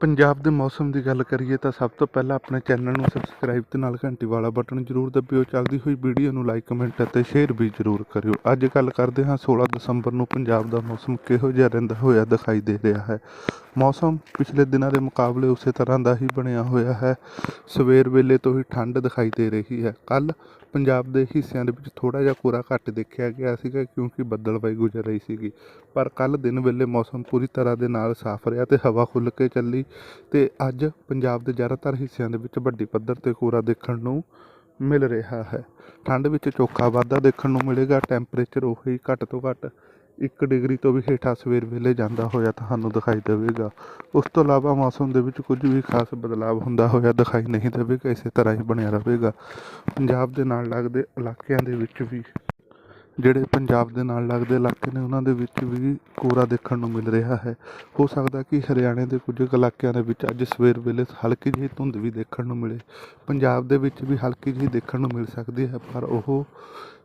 ਪੰਜਾਬ ਦੇ ਮੌਸਮ ਦੀ ਗੱਲ ਕਰੀਏ ਤਾਂ ਸਭ ਤੋਂ ਪਹਿਲਾਂ ਆਪਣੇ ਚੈਨਲ ਨੂੰ ਸਬਸਕ੍ਰਾਈਬ ਤੇ ਨਾਲ ਘੰਟੀ ਵਾਲਾ ਬਟਨ ਜ਼ਰੂਰ ਦਬਿਓ। ਚੱਲਦੀ ਹੋਈ ਵੀਡੀਓ ਨੂੰ ਲਾਈਕ ਕਮੈਂਟ ਅਤੇ ਸ਼ੇਅਰ ਵੀ ਜ਼ਰੂਰ ਕਰਿਓ। ਅੱਜ ਗੱਲ ਕਰਦੇ ਹਾਂ 16 ਦਸੰਬਰ ਨੂੰ ਪੰਜਾਬ ਦਾ ਮੌਸਮ ਕਿਹੋ ਜਿਹਾ ਰਹਿੰਦਾ ਹੋਇਆ ਦਿਖਾਈ ਦੇ ਰਿਹਾ ਹੈ। ਮੌਸਮ ਪਿਛਲੇ ਦਿਨਾਂ ਦੇ ਮੁਕਾਬਲੇ ਉਸੇ ਤਰ੍ਹਾਂ ਦਾ ਹੀ ਬਣਿਆ ਹੋਇਆ ਹੈ। ਸਵੇਰ ਵੇਲੇ ਤੋਂ ਹੀ ਠੰਡ ਦਿਖਾਈ ਦੇ ਰਹੀ ਹੈ। ਕੱਲ ਪੰਜਾਬ ਦੇ ਹਿੱਸਿਆਂ ਦੇ ਵਿੱਚ ਥੋੜਾ ਜਿਹਾ ਕੋਰਾ ਘੱਟ ਦੇਖਿਆ ਗਿਆ ਸੀਗਾ ਕਿਉਂਕਿ ਬੱਦਲਵਾਈ ਗੁਜ਼ਰ ਰਹੀ ਸੀਗੀ। ਪਰ ਕੱਲ ਦਿਨ ਵੇਲੇ ਮੌਸਮ ਪੂਰੀ ਤਰ੍ਹਾਂ ਦੇ ਨਾਲ ਸਾਫ਼ ਰਿਹਾ ਤੇ ਹਵਾ ਖੁੱਲ੍ਹ ਕੇ ਚੱਲੀ ਤੇ ਅੱਜ ਪੰਜਾਬ ਦੇ ਜ਼ਿਆਦਾਤਰ ਹਿੱਸਿਆਂ ਦੇ ਵਿੱਚ ਵੱਡੀ ਪੱਧਰ ਤੇ ਕੋਰਾ ਦੇਖਣ ਨੂੰ ਮਿਲ ਰਿਹਾ ਹੈ। ਠੰਡ ਵਿੱਚ ਚੋਖਾ ਵਾਧਾ ਦੇਖਣ ਨੂੰ ਮਿਲੇਗਾ, ਟੈਂਪਰੇਚਰ ਉਹੀ ਘੱਟ ਤੋਂ ਘੱਟ 1 ਡਿਗਰੀ ਤੋਂ ਵੀ ਹੇਠਾਂ ਸਵੇਰ ਵੇਲੇ ਜਾਂਦਾ ਹੋਇਆ ਤੁਹਾਨੂੰ ਦਿਖਾਈ ਦੇਵੇਗਾ। ਉਸ ਤੋਂ ਇਲਾਵਾ ਮੌਸਮ ਦੇ ਵਿੱਚ ਕੁਝ ਵੀ ਖਾਸ ਬਦਲਾਅ ਹੁੰਦਾ ਹੋਇਆ ਦਿਖਾਈ ਨਹੀਂ ਦੇਵੇਗਾ, ਇਸੇ ਤਰ੍ਹਾਂ ਹੀ ਬਣਿਆ ਰਹੇਗਾ। ਪੰਜਾਬ ਦੇ ਨਾਲ ਲੱਗਦੇ ਇਲਾਕਿਆਂ ਦੇ ਵਿੱਚ ਵੀ, ਜਿਹੜੇ ਪੰਜਾਬ ਦੇ ਨਾਲ ਲੱਗਦੇ ਇਲਾਕੇ ਨੇ, ਉਹਨਾਂ ਦੇ ਵਿੱਚ ਵੀ ਕੋਰਾ ਦੇਖਣ ਨੂੰ ਮਿਲ ਰਿਹਾ ਹੈ। ਹੋ ਸਕਦਾ ਕਿ ਹਰਿਆਣੇ ਦੇ ਕੁਝ ਕੁ ਇਲਾਕਿਆਂ ਦੇ ਵਿੱਚ ਅੱਜ ਸਵੇਰ ਵੇਲੇ ਹਲਕੀ ਜਿਹੀ ਧੁੰਦ ਵੀ ਦੇਖਣ ਨੂੰ ਮਿਲੇ। ਪੰਜਾਬ ਦੇ ਵਿੱਚ ਵੀ ਹਲਕੀ ਜਿਹੀ ਦੇਖਣ ਨੂੰ ਮਿਲ ਸਕਦੀ ਹੈ, ਪਰ ਉਹ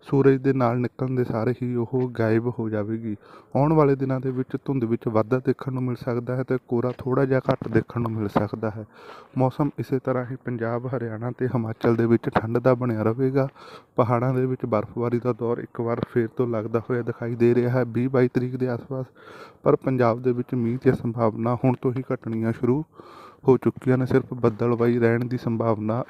ਸੂਰਜ ਦੇ ਨਾਲ ਨਿਕਲਣ ਦੇ ਸਾਰੇ ਹੀ ਉਹ ਗਾਇਬ ਹੋ ਜਾਵੇਗੀ। ਆਉਣ ਵਾਲੇ ਦਿਨਾਂ ਦੇ ਵਿੱਚ ਧੁੰਦ ਵਿੱਚ ਵਾਧਾ ਦੇਖਣ ਨੂੰ ਮਿਲ ਸਕਦਾ ਹੈ ਤੇ ਕੋਰਾ ਥੋੜਾ ਜਿਹਾ ਘੱਟ ਦੇਖਣ ਨੂੰ ਮਿਲ ਸਕਦਾ ਹੈ। ਮੌਸਮ ਇਸੇ ਤਰ੍ਹਾਂ ਹੀ ਪੰਜਾਬ, ਹਰਿਆਣਾ ਤੇ ਹਿਮਾਚਲ ਦੇ ਵਿੱਚ ਠੰਡ ਦਾ ਬਣਿਆ ਰਹੇਗਾ। ਪਹਾੜਾਂ ਦੇ ਵਿੱਚ ਬਰਫ਼ਬਾਰੀ ਦਾ ਦੌਰ ਇੱਕ ਵਾਰ ਫੇਰ ਤੋਂ ਲੱਗਦਾ ਹੋਇਆ ਦਿਖਾਈ ਦੇ ਰਿਹਾ ਹੈ। 20 22 ਤਰੀਕ ਦੇ ਆਸ-ਪਾਸ, ਪਰ ਪੰਜਾਬ ਦੇ ਵਿੱਚ ਮੀਂਹ ਦੀ ਸੰਭਾਵਨਾ ਹੁਣ ਤੋਂ ਹੀ ਘਟਣੀਆਂ ਸ਼ੁਰੂ ਹੋ ਚੁੱਕੀਆਂ ਨੇ। ਸਿਰਫ ਬੱਦਲਬਾਈ ਰਹਿਣ ਦੀ ਸੰਭਾਵਨਾ